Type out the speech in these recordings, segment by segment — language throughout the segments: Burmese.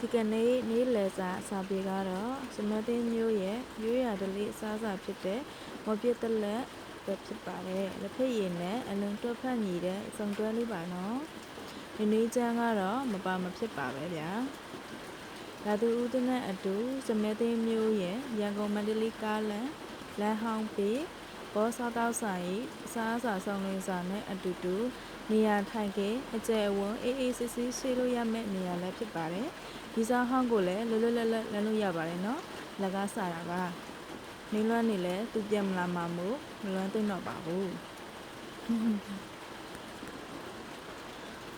ဒီကနေ့နေ့လယ်စာအစာပြေကတော့စမသိန်းမျိုးရဲ့ရိုးရာဓလေ့အစားအစာဖြစ်တဲ့မော်ပြစ်တက်လက်ပဲဖြစ်ပါတယ်လက်ဖက်ရည်နဲ့အလွန်တွက်ဖက်ညီတဲ့စုံတွဲလေးပါနော်ဒီနေ့ကျန်းကတော့မပါမဖြစ်ပါပဲဗျာရာသူဦးတဲ့နဲ့အတူစမဲသိန်းမျိုးရဲ့ရန်ကုန်မန္တလေးကားလန်လမ်းဟောင်းပေ ဘောစားတောက်ဆိုင်အစားအစာဆောင်လင်းစာနဲ့အတူတူနေရာထိုင်ခင်းအကျယ်အဝန်းအေးအေးဆေးဆေးရှိလို့ရမယ့်နေရာလည်းဖြစ်ပါတယ်ဒီစားဟောင်းကိုလည်းလွတ်လွတ်လပ်လပ်လမ်းလို့ရပါတယ်နော်လက်ကားစားတာပါနေလွမ်းနေလဲသူပြန်မလာမှာမို့မလွမ်းသိမ့်တော့ပါဘူး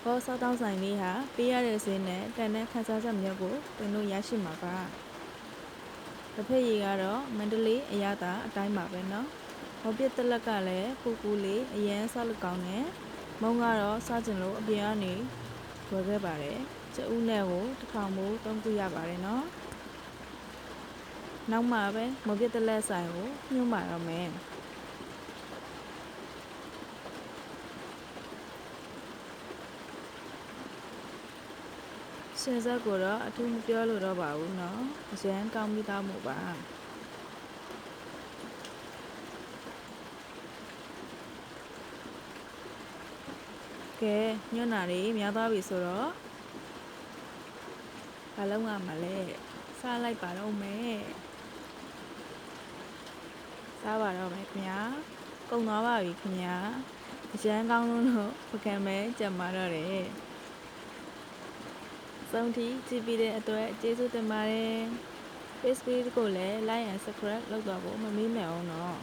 ဘောစားတောက်ဆိုင်လေးဟာပေးရတဲ့ဈေးနဲ့တန်တဲ့ခန်းစားချက်မျိုးကိုတင်လို့ရရှိမှာပါတစ်ဖက်ရီကတော့မန္တလေးအရသာအတိုင်းပါပဲနော် ဟောပြစ်တက်လက်ကလည်းပူပူလေးအရန်ဆောက်လက်ကောင်းနဲ့မုံကတော့စားကျင်လို့အပြင်ကနေဝယ်ခဲ့ပါတယ်ကျဦးနဲ့ကိုတစ်ထောင်မို့သုံးခုရပါတယ်နော်နောက်မှပဲမော်ပြစ်တက်လက်ဆိုင်ကိုညှို့ပါတော့မယ်ရှင်ဆက်ကိုတော့အထူးမပြောလို့တော့ပါဘူးเนาะအရန်ကောင်းပြီးသားမို့ပါ ကဲညွန့်နာတွေများသွားပြီဆိုတော့ဘာလုံးရမှာလဲစားလိုက်ပါတော့မယ်စားပါတော့မယ်ခင်ဗျာကုန်သွားပါပြီခင်ဗျာအရန်ကောင်းလို့လို့ပကံမဲကြံပါတော့တယ်ဆုံးထိကြည့်ပြီးတဲ့အတွက်ကျေးဇူးတင်ပါတယ် Facebook ကိုလည်း like and subscribe လုပ်တော့ဖို့မမေ့မဲ့အောင်နော်